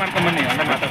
ಮಾಡ್ಕೊಂಡ್ ಬನ್ನಿ ಅಲ್ಲೇ ಮಾತಾಡ್ತೀನಿ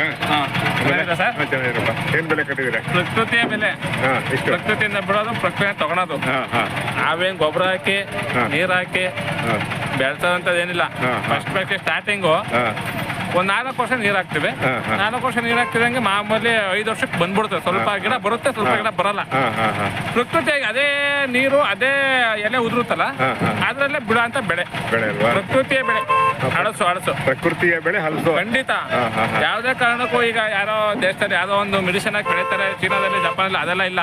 ಆರಾಮಿದ್ದೀರಾ ಹಾಂ. ಸರ್? ಹಾಂ ಚೆನ್ನಾಗಿರಪ್ಪ ಏನು ಬೆಲೆ ಕಟ್ಟಿದ್ದೀರಾ? ಪ್ರಕೃತಿಯ ಬೆಲೆ. ಹಾಂ ಎಷ್ಟು ಪ್ರಕೃತಿಯಿಂದ ಬಿಡೋದು ಪ್ರಕೃತಿ ತಗೊಳೋದು. ಹಾಂ ಹಾಂ. ನಾವೇನ್ ಗೊಬ್ಬರ ಹಾಕಿ. ನೀರ್ ಹಾಕಿ ಹಾಂ. ಬೆಳ್ಸೋದಂಥದ್ದು ಏನಿಲ್ಲ ಹಾ, ಹಾ. ಫಸ್ಟ್ ಸ್ಟಾರ್ಟಿಂಗು ಹಾಂ. ಒಂದ್ ನಾಲ್ಕು ವರ್ಷ ನೀರ್ ಹಾಕ್ತಿವಿ. ನಾಲ್ಕು ವರ್ಷ ನೀರ್ ಹಾಕ್ತಿದಂಗೆ ಮಾಮೂಲಿ ಐದು ವರ್ಷಕ್ಕೆ ಬಂದ್ಬಿಡುತ್ತೆ. ಸ್ವಲ್ಪ ಗಿಡ ಬರುತ್ತೆ ಸ್ವಲ್ಪ ಗಿಡ ಬರಲ್ಲ. ಪ್ರಕೃತಿಯಾಗಿ ಅದೇ ನೀರು ಅದೇ ಎಲೆ ಉದುರುತ್ತಲ್ಲ. ಅದ್ರಲ್ಲೇ ಬಿಡೋ ಅಂತ ಬೆಳೆ. ಪ್ರಕೃತಿಯ ಬೆಳೆ. ಹಳಸು ಹಳಸು. ಪ್ರಕೃತಿಯ ಬೆಳೆ ಹಲಸು ಖಂಡಿತ. ಯಾವ್ದೇ ಕಾರಣಕ್ಕೂ ಈಗ ಯಾರೋ ದೇಶದಲ್ಲಿ ಯಾವ್ದೋ ಒಂದು ಮೆಡಿಸಿನ್ ಆಗಿ ಬೆಳೀತಾರೆ ಚೀನಾದಲ್ಲಿ ಜಪಾನಲ್ಲಿ ಅದೆಲ್ಲ ಇಲ್ಲ.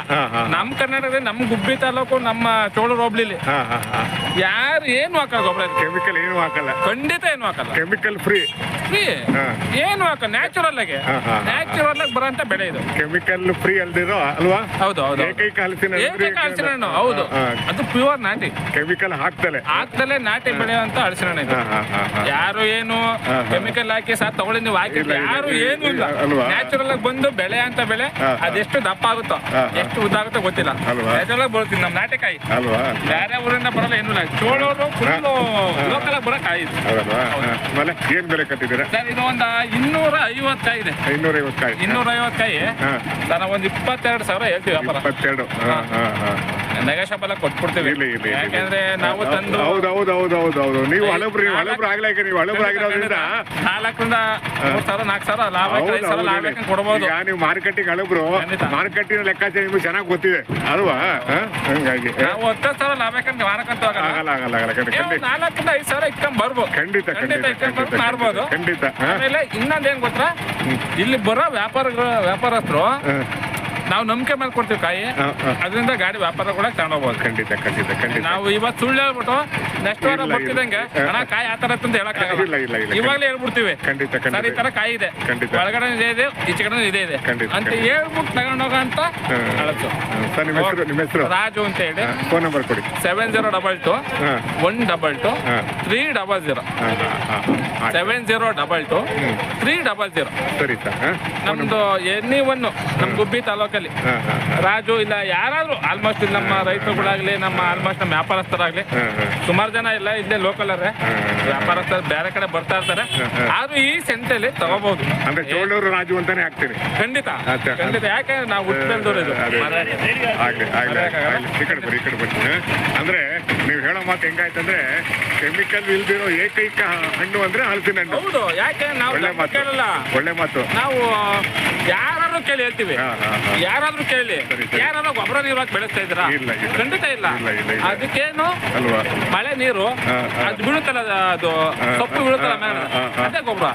ನಮ್ಮ ಕರ್ನಾಟಕದಲ್ಲಿ ನಮ್ ಗುಬ್ಬಿ ತಾಲೂಕು ನಮ್ಮ ಚೋಳೂರು ಹೋಬ್ಳಿಲಿ. ಹಾಂ ಹಾಂ ಹಾಂ. ಯಾರು ಏನು ಹಾಕಲ್ಲ ಗೊಬ್ಬರ ಕೆಮಿಕಲ್ ಏನು ಹಾಕಲ್ಲ. ಖಂಡಿತ ಏನು ಹಾಕಲ್ಲ. Chemical free free. ಏನು ಹಾಕ? ನ್ಯಾಚುರಲ್ ಆಗಿ. ನ್ಯಾಚುರಲ್ ಆಗಿ ಬರೋಂತ ಬೆಳೆ ಇದು. ಕೆಮಿಕಲ್ ಫ್ರೀ ಅಲ್ದಿರೋ ಅಲ್ವಾ? ಹೌದು ಹೌದು ಏಕೈಕ ಹಲಸಿನ ಏಕೈಕ ಹಲಸಿನ ಹಣ್ಣು ಹೌದು. ಅದು ಪ್ಯೂರ್ ನಾಟಿ. ಕೆಮಿಕಲ್ ಹಾಕ್ತಲೆ. ಹಾಕ್ತಲೇ ನಾಟಿ ಬೆಳೆಯುವಂತ ಹಲಸಿನ ಹಣ್ಣು ಇದು. ಯಾರು ಏನು. ಕೆಮಿಕಲ್ ಹಾಕಿ ಸಹ ತಗೊಳ್ಳಿ ನೀವು ಹಾಕಿ ಯಾರು ಏನು ಇಲ್ಲ. ಅಲ್ವಾ? ನ್ಯಾಚುರಲ್ ಆಗಿ ಬಂದು ಬೆಳೆ ಅಂತ ಬೆಳೆ. ಅದೆಷ್ಟು ದಪ್ಪ ಆಗುತ್ತೋ. ಎಷ್ಟು ಉದ್ದ ಆಗುತ್ತೋ ಗೊತ್ತಿಲ್ಲ. ಅಲ್ವಾ? ನ್ಯಾಚುರಲ್ ಆಗಿ ಬರುತ್ತೆ ನಮ್ಮ ನಾಟಿಕಾಯಿ. ಅಲ್ವಾ? ಬೇರೆ ಊರಿಂದ ಬರಲ್ಲ ಏನು ಇಲ್ಲ. ಚೋಳೋರು ಫುಲ್ಲು ಲೋಕಲ್ ಬರೋ ಕಾಯಿ ಇದು. ಏನ್ ಬೆಲೆ ಕಟ್ಟಿದ್ದೀರಾ? ಸರ್ ಇದು ಒಂದು ಇನ್ನೂರ ಐವತ್ತು ಕಾಯಿ ಇದೆ ಐನೂರೈವತ್ತು ಕಾಯಿ ಇನ್ನೂರ ಐವತ್ತು ಕಾಯಿ ಹಾಂ. ಸರ್ ಒಂದು ಇಪ್ಪತ್ತೆರಡು ಸಾವಿರ ಹೇಳ್ತೀವಿ ವ್ಯಾಪಾರ. ಇಪ್ಪತ್ತೆರಡು. ಹಾಂ. ಹಾಂ ಹಾಂ. ನೆಗೋಷಿಯಬಲ್ ಆಗಿ ಕೊಟ್ಬಿಡ್ತೀವಿ. ಇಲ್ಲಿ ಇಲ್ಲಿ ಯಾಕೆಂದ್ರೆ ನಾವು ತಂದು ಹೌದು ಹೌದು ಹೌದು ಹೌದು ಹೌದು. ನೀವು ಹಳಬ್ರು ನೀವು ಹಳಬ್ರು ಆಗ್ಲಾಕ ನೀವು ಹಳಬ್ರು ಆಗಿರೋದ್ರಿಂದ ನಾಲ್ಕರಿಂದ ಮೂರು ಸಾವಿರ ನಾಲ್ಕು ಸಾವಿರ ಲಾಭ ಹೌದು, ಐದು ಸಾವಿರ ಹೌದು, ಲಾಭ ಹಾಕಿ ಕೊಡ್ಬೋದು. ಈಗ ನೀವು ಮಾರ್ಕೆಟಿಂಗ್ ಹಳಬ್ರು ಖಂಡಿತ. ಮಾರ್ಕೆಟಿನ ಲೆಕ್ಕಾಚಾರ ನಿಮ್ಗೆ ಚೆನ್ನಾಗಿ ಗೊತ್ತಿದೆ. ಅಲ್ವಾ? ಹಾ? ಹಂಗಾಗಿ ನಾವು ಹತ್ತು ಸಾವಿರ ಲಾಭ ಹಾಕಂತ ಮಾರಕ್ಕಂತೂ ಆಗಲ್ಲ. ಆಗಲ್ಲ ಆಗಲ್ಲ ಆಗಲ್ಲ. ಖಂಡಿತ ನೀವು ನಾಲ್ಕರಿಂದ ಐದು ಸಾವಿರ ಇಟ್ಕೊಂಡ್ ಬರ್ಬೋದು. ಖಂಡಿತ ಖಂಡಿತ ಖಂಡಿತ ಇಟ್ಕೊಂಡ್ ಖಂಡಿತ ಖಂಡಿತ. ಹಾ? ಆಮೇಲೆ ಇನ್ನೊಂದೇನ್ ಗೊತ್ತಾ? ಇಲ್ಲಿ ಬರೋ ವ್ಯಾಪಾರ ವ್ಯಾಪಾರಸ್ಥರು ಹಾ. ನಾವು ನಂಬಿಕೆ ಮೇಲೆ ಕೊಡ್ತೀವಿ ಕಾಯಿ. ಅದರಿಂದ ಗಾಡಿ ವ್ಯಾಪಾರ ಕೂಡ ತಗೊಂಡೋಗ್ಬೋದು ಖಂಡಿತ ಖಂಡಿತ ಖಂಡಿತ. ನಾವು ಇವತ್ತು ಸುಳ್ಳು ಹೇಳ್ಬಿಟ್ಟು ನೆಕ್ಸ್ಟ್ ವಾರ. ಬರ್ತಿದಂಗೆ. ಹಣ ಕಾಯಿ ಆ ಥರ ಅಂತ ಇಲ್ಲ ಇವಾಗಲೇ ಹೇಳ್ಬಿಡ್ತೀವಿ. ಖಂಡಿತ ಖಂಡಿತ. ಈ ತರ ಕಾಯಿ ಇದೆ. ಖಂಡಿತ. ಒಳಗಡೆ ಇದೆ ಇದೆ ಈಚೆ ಕಡೆ ಇದೆ ಇದೆ. ಖಂಡಿತ, ಅಂತ. ಹೇಳ್ಬಿಟ್ಟು ತಗೊಂಡೋಗ ಅಂತ. ಸರ್ ನಿಮ್ಮ ಹೆಸರು ನಿಮ್ಮ ಹೆಸರು? ರಾಜು ಅಂತ ಹೇಳಿ. ಫೋನ್ ನಂಬರ್ ಕೊಡಿ. Seven zero double two one double two three double zero. Seven zero double two. Three double zero ಸರಿ ಸರ್ ನಮ್ದು ಎನಿ ಒನ್ ನಮ್ಮ ಗುಬ್ಬಿ ತಾಲೂಕಲ್ಲಿ ರಾಜು ಇಲ್ಲ ಯಾರಾದ್ರೂ ಆಲ್ಮೋಸ್ಟ್ ಇಲ್ಲಿ ನಮ್ಮ ರೈತರುಗಳಾಗ್ಲಿ ನಮ್ಮ ಆಲ್ಮೋಸ್ಟ್ ನಮ್ಮ ವ್ಯಾಪಾರಸ್ಥರಾಗ್ಲಿ ಸುಮಾರು ಜನ ಇಲ್ಲ ಇಲ್ಲೇ ಲೋಕಲ್ ಅವ್ರೆ. ವ್ಯಾಪಾರಸ್ಥರು ಬೇರೆ ಕಡೆ ಬರ್ತಾ ಇರ್ತಾರೆ. ಆದ್ರೂ ಈ ಸೆಂಟಲ್ಲಿ ತಗೋಬಹುದು. ಅಂದ್ರೆ ಚೋಳೂರು ರಾಜು ಅಂತಾನೆ ಆಗ್ತೀರಿ. ಖಂಡಿತ. ಖಂಡಿತ. ಯಾಕೆ ನಾವು ಹುಟ್ಟು ಇದು ಅದೇ. ಮರ. ಆಗ್ಲಿ ಆಗ್ಲಿ ಆಗ್ಲಿ. ಈ ಕಡೆ ಬರ್ರಿ ಈ ಕಡೆ ಬರ್ರಿ. ಅಂದ್ರೆ ನೀವು ಹೇಳೋ ಮಾತು ಹೆಂಗಾಯ್ತಂದ್ರೆ ಕೆಮಿಕಲ್ ಇಲ್ದಿರೋ ಏಕೈಕ ಹಣ್ಣು ಅಂದ್ರೆ ಹಲಸಿನ ಹಣ್ಣು ಹೌದು ಯಾಕೆ ನಾವು ಒಳ್ಳೆ ಮಾತು. ಒಳ್ಳೆ ಮಾತು. ನಾವು ಯಾರಾದ್ರೂ ಕೇಳಿ ಹೇಳ್ತೀವಿ. ಯಾರಾದ್ರೂ ಕೇಳಿ. ಯಾರಾದ್ರೂ ಗೊಬ್ಬರ ನೀರು ಹಾಕಿ ಬೆಳೆಸ್ತಾ ಇದ್ದೀರಾ. ಖಂಡಿತ ಇಲ್ಲ. ಅದಕ್ಕೇನು? ಮಳೆ ನೀರು. ಅದು ಬೀಳುತ್ತಲ್ಲ ಅದು- ಸೊಪ್ಪು ಬೀಳುತ್ತಲ್ಲ ಮೇಲೆ. ಅದೇ ಗೊಬ್ಬರ.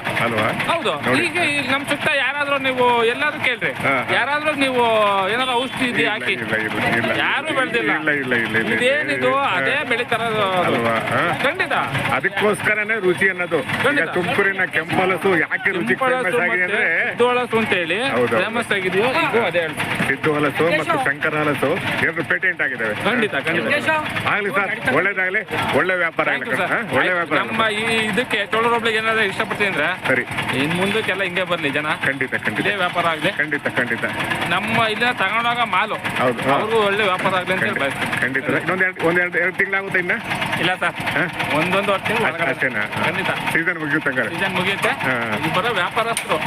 ಹೌದು. ಈಗ ಈಗ ನಮ್ ಸುತ್ತ ಯಾರಾದ್ರೂ ನೀವು ಎಲ್ಲಾದ್ರೂ ಕೇಳ್ರಿ. ಯಾರಾದ್ರೂ ನೀವು ಏನಾದ್ರು ಔಷಧಿ ಇದೆ ಹಾಕಿ. ಯಾರು ಬೆಳೆದಿಲ್ಲ. ಇದೇನಿದು? ಅದೇ ಬೆಳಿತಾರ ಖಂಡಿತ. ಅದಕ್ಕೋಸ್ಕರನೇ ರುಚಿ ಅನ್ನೋದು. ತುಮಕೂರಿನ ಕೆಂಪಲಸು ಯಾಕೆ ರುಚಿ ಫೇಮಸ್ ಆಗಿದೆ ಅಂದ್ರೆ ಅಂತ ಹೇಳಿ. ಫೇಮಸ್ ಆಗಿದೆಯೋ ಇದು ಅದೇ ಸಿದ್ದು ಹಲಸು ಮತ್ತು ಶಂಕರ ಹಲಸು ಎರಡು ಪೇಟೆಂಟ್ ಆಗಿದ್ದಾವೆ. ಖಂಡಿತ ಖಂಡಿತ. ಆಗ್ಲಿ ಸರ್ ಒಳ್ಳೇದಾಗ್ಲಿ ಒಳ್ಳೆ ವ್ಯಾಪಾರ ಆಗಲಿ ಒಳ್ಳೆ ವ್ಯಾಪಾರ ನಮ್ಮ ಈ ಇದಕ್ಕೆ ಚೋಳರೊಬ್ಳಿಗೆ ಏನಾದ್ರು ಇಷ್ಟಪಡ್ತೀನಿ ಅಂದ್ರೆ ಸರಿ. ಇನ್ ಮುಂದಕ್ಕೆಲ್ಲ ಹಿಂಗೆ ಬರ್ಲಿ ಜನ. ಖಂಡಿತ ಖಂಡಿತ. ಇದೇ ವ್ಯಾಪಾರ ಆಗಲಿ. ಖಂಡಿತ ಖಂಡಿತ. ನಮ್ಮ ಇಲ್ಲ ತಗೊಂಡಾಗ ಮಾಲು. ಹೌದು. ಅವ್ರಿಗೂ ಒಳ್ಳೆ ವ್ಯಾಪಾರ ಆಗಲಿ ಅಂತ ಹೇಳಿ ಖಂಡಿತ ಇನ್ನೊಂದು ಎರಡು ಒಂದೆರಡು ಎರಡು ತಿಂಗಳಾಗುತ್ತೆ ಇನ್ನ? ಇಲ್ಲ ಸರ್. ಒಂದೊಂದು ವರ್ಷ ಅಷ್ಟೇ- ಅಷ್ಟೇನಾ ಖಂಡಿತ. ಸೀಸನ್ ಮುಗಿಯುತ್ತೆ ಸೀಸನ್ ಮುಗಿಯುತ್ತೆ. ಬರೋ ವ್ಯಾಪಾರಸ್ಥರು.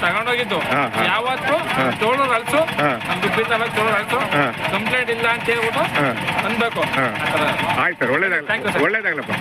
ತಗೊಂಡೋಗಿದ್ದು. ಯಾವತ್ತು. ಚೋಳೂರು ಅಳ್ಸು ಹಾ. ನಮ್ಮ ದುಡ್ಡಿ ತಲಕ್ ಚೋಳೂರು ಕಂಪ್ಲೇಂಟ್ ಇಲ್ಲ ಅಂತ ಹೇಳ್ಬಿಟ್ಟು. ಅನ್ಬೇಕು. ಆಯ್ತು ಸರ್ ಒಳ್ಳೇದಾಗಲಿ. ಒಳ್ಳೇದಾಗ್ಲಪ್ಪ.